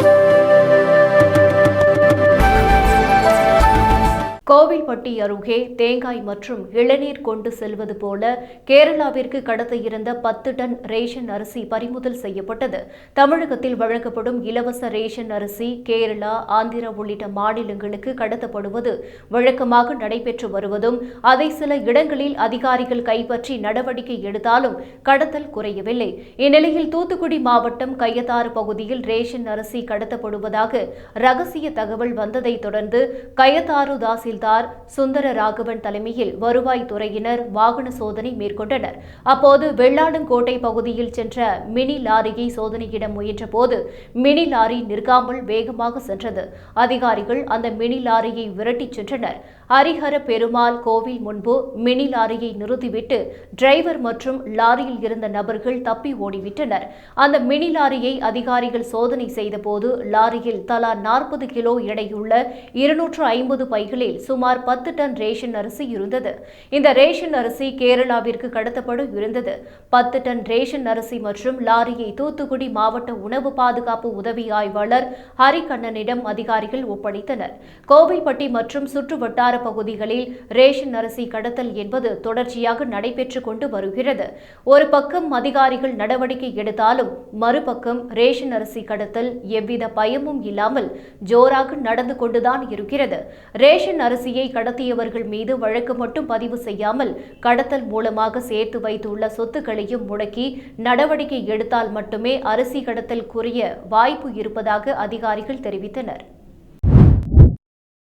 Thank you. Kovilpatti அருகே தேங்காய் மற்றும் இளநீர் கொண்டு செல்வது போல கேரளாவிற்கு கடத்த இருந்த பத்து டன் ரேஷன் அரிசி பறிமுதல் செய்யப்பட்டது. தமிழகத்தில் வழங்கப்படும் இலவச ரேஷன் அரிசி கேரளா ஆந்திரா உள்ளிட்ட மாநிலங்களுக்கு கடத்தப்படுவது வழக்கமாக நடைபெற்று வருவதும் அதை சில இடங்களில் அதிகாரிகள் கைப்பற்றி நடவடிக்கை எடுத்தாலும் கடத்தல் குறையவில்லை. இந்நிலையில் தூத்துக்குடி மாவட்டம் கையத்தாறு பகுதியில் ரேஷன் அரிசி கடத்தப்படுவதாக ரகசிய தகவல் வந்ததைத் தொடர்ந்து கயத்தாறு தாசில்தார் சுந்தர ராகவன் தலைமையில் வருவாய் துறையினர் வாகன சோதனை மேற்கொண்டனர். அப்போது வெள்ளாளங்கோட்டை பகுதியில் சென்ற மினி லாரியை சோதனையிட முயன்றபோது மினி லாரி நிற்காமல் வேகமாக சென்றது. அதிகாரிகள் அந்த மினி லாரியை விரட்டிச் சென்றனர். ஹரிஹர பெருமாள் கோவில் முன்பு மினி லாரியை நிறுத்திவிட்டு டிரைவர் மற்றும் லாரியில் இருந்த நபர்கள் தப்பி ஓடிவிட்டனர். அந்த மினி லாரியை அதிகாரிகள் சோதனை செய்தபோது லாரியில் தலா நாற்பது கிலோ எடையுள்ள இருநூற்று ஐம்பது பைகளில் சுமார் பத்து டன் ரேஷன் அரிசி இருந்தது. இந்த ரேஷன் அரிசி கேரளாவிற்கு கடத்தப்பட இருந்தது. பத்து டன் ரேஷன் அரிசி மற்றும் லாரியை தூத்துக்குடி மாவட்ட உணவு பாதுகாப்பு உதவி ஆய்வாளர் ஹரிகண்ணனிடம் அதிகாரிகள் ஒப்படைத்தனர். கோவில்பட்டி மற்றும் சுற்று வட்டார பகுதிகளில் ரேஷன் அரிசி கடத்தல் என்பது தொடர்ச்சியாக நடைபெற்றுக் கொண்டு வருகிறது. ஒரு பக்கம் அதிகாரிகள் நடவடிக்கை எடுத்தாலும் மறுபக்கம் ரேஷன் அரிசி கடத்தல் எவ்வித பயமும் இல்லாமல் ஜோராக நடந்து கொண்டுதான் இருக்கிறது. ரேஷன் அரிசி அரிசியை கடத்தியவர்கள் மீது வழக்கு மட்டும் பதிவு செய்யாமல் கடத்தல் மூலமாக சேர்த்து வைத்துள்ள சொத்துக்களையும் முடக்கி நடவடிக்கை எடுத்தால் மட்டுமே அரிசி கடத்தல் வாய்ப்பு இருப்பதாக அதிகாரிகள் தெரிவித்தனர்.